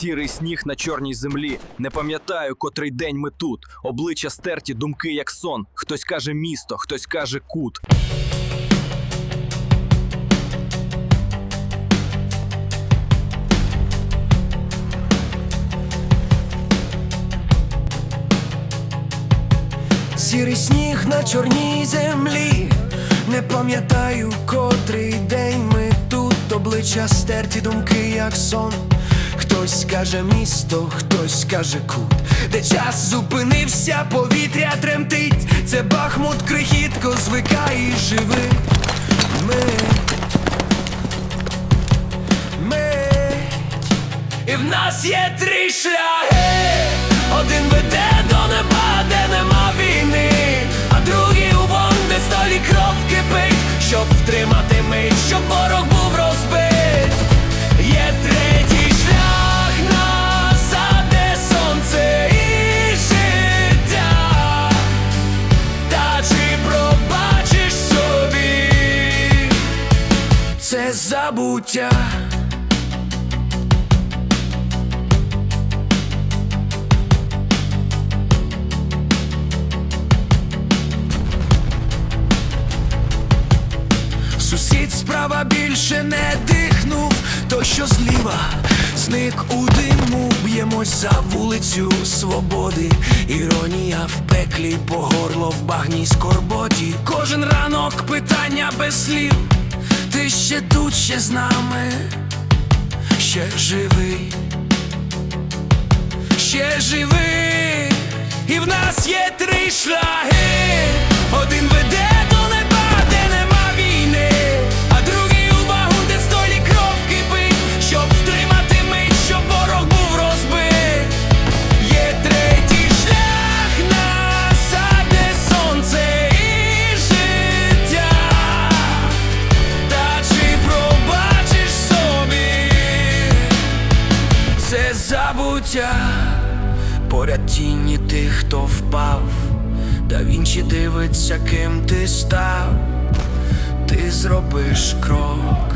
Сірий сніг на чорній землі. Не пам'ятаю, котрий день ми тут. Обличчя стерті, думки як сон. Хтось каже місто, хтось каже кут. Сірий сніг на чорній землі, не пам'ятаю, котрий день ми тут обличчя стерті думки, як сон. Хтось каже місто, хтось каже кут, де час зупинився, повітря тремтить. Це бахмут крихітко звикай і живи. Ми, ми, і в нас є три шляхи. Один веде до неба, де нема війни, а другий у вон, де столі кров кипить, щоб втримати мить, щоб ворог забуття? Сусід справа більше не дихнув, то що зліва зник у диму, б'ємось за вулицю свободи. Іронія в пеклі по горло в багній скорботі. Кожен ранок питання без слів. Ти ще тут, ще з нами, ще живий, ще живий, і в нас є три шляги. Забуття? Поряд тіні тих, хто впав, да вінчі дивиться, ким ти став. Ти зробиш крок.